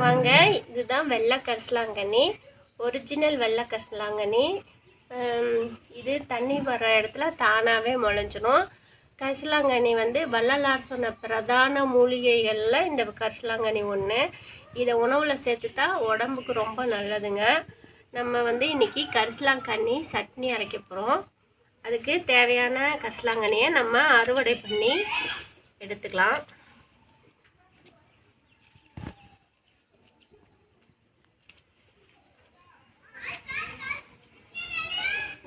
வாங்க இதுதான் வெள்ளை கரிசலாங்கண்ணி ஒரிஜினல் வெள்ளை கரிசலாங்கண்ணி இது தண்ணி வர இடத்துல தானாகவே முளைஞ்சிரும். கரிசலாங்கண்ணி வந்து வள்ளலார் சொன்ன பிரதான மூலிகைகளில் இந்த கரிசலாங்கண்ணி ஒன்று இதை உணவில் சேர்த்துட்டா உடம்புக்கு ரொம்ப நல்லதுங்க. நம்ம வந்து இன்றைக்கி கரிசலாங்கண்ணி சட்னி அரைக்க போகிறோம் அதுக்கு தேவையான கரிசலாங்கண்ணியை நம்ம அறுவடை பண்ணி எடுத்துக்கலாம்.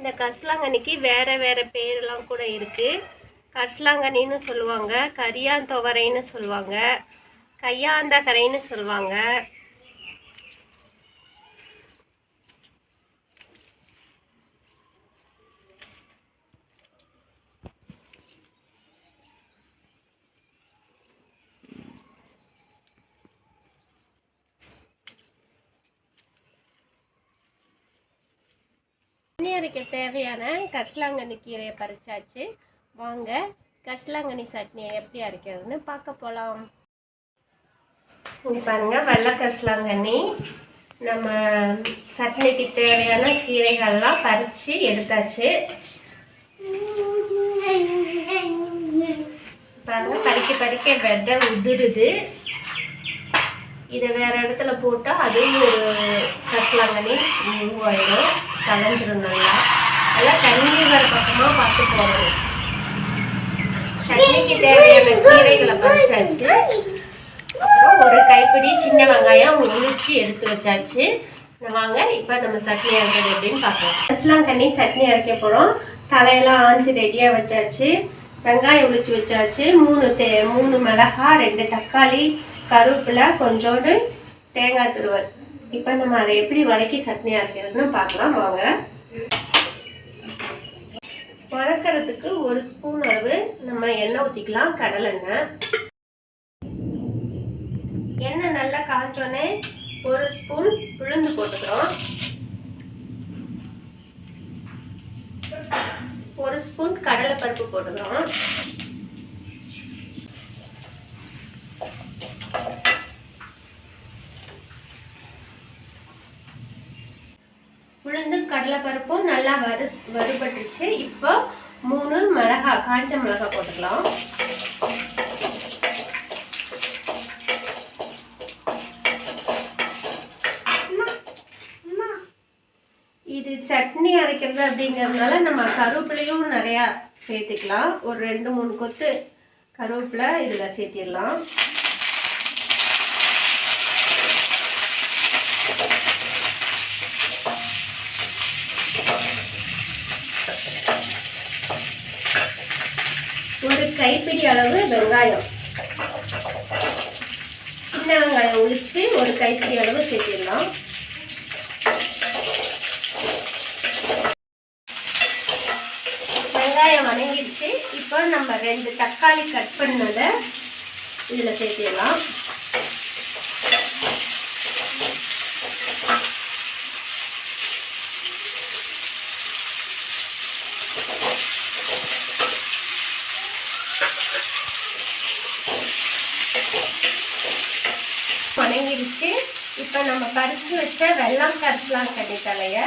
இந்த கரிசலாங்கண்ணிக்கு வேறு வேறு பேரெல்லாம் கூட இருக்குது கரிசலாங்கண்ணின்னு சொல்லுவாங்க கரியாந்தொவரைன்னு சொல்லுவாங்க கையாந்தகரைன்னு சொல்லுவாங்க. தண்ணி அரைக்க தேவையான கரிசலாங்கண்ணி கீரையை பறிச்சாச்சு. வாங்க கரிசலாங்கண்ணி சட்னியை எப்படி அரைக்கிறதுன்னு பார்க்க போகலாம் இங்கே பாருங்கள் வெள்ளை கரிசலாங்கண்ணி நம்ம சட்னிக்கு தேவையான கீரைகள்லாம் பறித்து எடுத்தாச்சு. பாருங்க பறிக்க பறிக்க வெதை உதிருது. இதை வேறு இடத்துல போட்டால் அதுவும் ஒரு கரிசலாங்கண்ணி மூவாயிடும் கலைஞ்சிரும் நல்லா நல்லா தண்ணி வர பக்கமாக பார்த்து போகணும் சட்னிக்கு தேவையான கீரைகளை பறிச்சாச்சு. அப்புறம் ஒரு கைப்பிடி சின்ன வெங்காயம் உழிச்சு எடுத்து வச்சாச்சு. வாங்க இப்போ நம்ம சட்னி அரைக்கிறது எப்படின்னு பார்க்கலாம். கரிசலாங்கண்ணி சட்னி அரைக்க போகிறோம் தலையெல்லாம் ஆஞ்சு ரெடியாக வச்சாச்சு. வெங்காயம் உளிச்சு வச்சாச்சு. மூணு தே மூணு மிளகா ரெண்டு தக்காளி கருவேப்பிலை கொஞ்சோண்டு தேங்காய் துருவல். இப்போ நம்ம அதை எப்படி வதக்கி சட்னி அரைக்கிறதுன்னு பார்க்கலாம். வாங்க. வதக்கிறதுக்கு ஒரு ஸ்பூன் அளவு நம்ம எண்ணெய் ஊற்றிக்கலாம் கடலெண்ணெய் எண்ணெய். நல்லா காய்ச்சோன்னே ஒரு ஸ்பூன் உளுந்து போட்டுக்கிறோம். ஒரு ஸ்பூன் கடலைப்பருப்பு போட்டுக்கிறோம். உளுந்து கடலைப்பருப்பும் நல்லா வறு வறுபட்டுச்சு. இப்போ மூணு மிளகா காஞ்ச மிளகா போட்டுக்கலாம். இது சட்னி அரைக்கிறது அப்படிங்கிறதுனால நம்ம கருவேப்பிலையும் நிறையா சேர்த்துக்கலாம். ஒரு ரெண்டு மூணு கொத்து கருவேப்பிலை இதில் சேர்த்திடலாம். ஒரு கைப்பிடி அளவு வெங்காயம். சின்ன வெங்காயம் உளிச்சு ஒரு கைப்பிடி அளவு சேர்த்திடலாம். வெங்காயம் வணங்கிடுச்சு. இப்போ நம்ம ரெண்டு தக்காளி கட் பண்ணதை இதில் சேர்த்திடலாம் வணங்கிடுச்சு இப்போ நம்ம பறித்து வச்ச வெள்ளம் கருப்புலாம் கட்டி தலையை?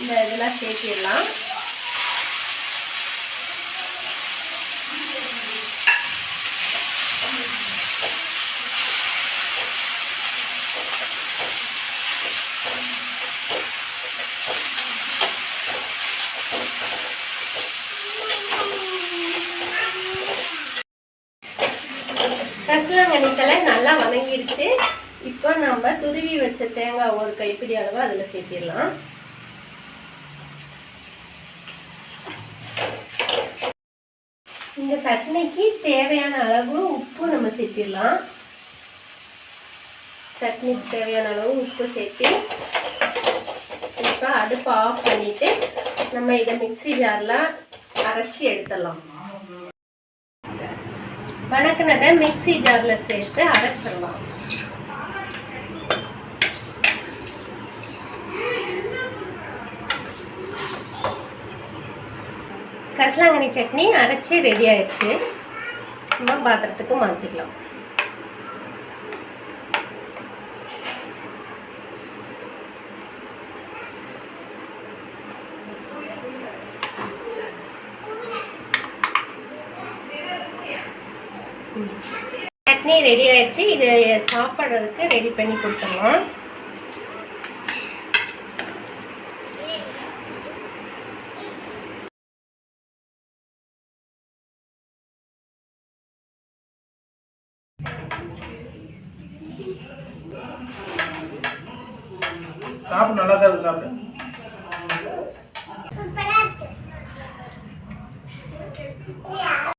இந்த இதெல்லாம் சேர்த்திடலாம். கரிசலாங்கண்ணி தலை நல்லா வணங்கிடுச்சு. இப்போ நம்ம துருவி வச்ச தேங்காய் ஒரு கைப்பிடி அளவு அதில் சேர்த்திடலாம். இந்த சட்னிக்கு தேவையான அளவு உப்பு நம்ம சேர்த்திடலாம். சட்னிக்கு தேவையான அளவு உப்பு சேர்த்து இப்போ அடுப்பு ஆஃப் பண்ணிட்டு நம்ம இதை மிக்ஸி ஜாரில் அரைச்சி எடுத்துடலாம். வணக்கினதை மிக்ஸி ஜாரில் சேர்த்து அரைச்சிடலாம். கரிசலாங்கண்ணி சட்னி அரைச்சி ரெடி ஆயிடுச்சு. நம்ம பாத்திரத்துக்கு மாற்றிக்கலாம் சட்னி ரெடி ஆயிடுச்சு. இது சாப்பிட்றதுக்கு ரெடி பண்ணி கொடுத்துடலாம். சாப்பிடு நல்லா தான் இருக்கு சாப்பிட்டு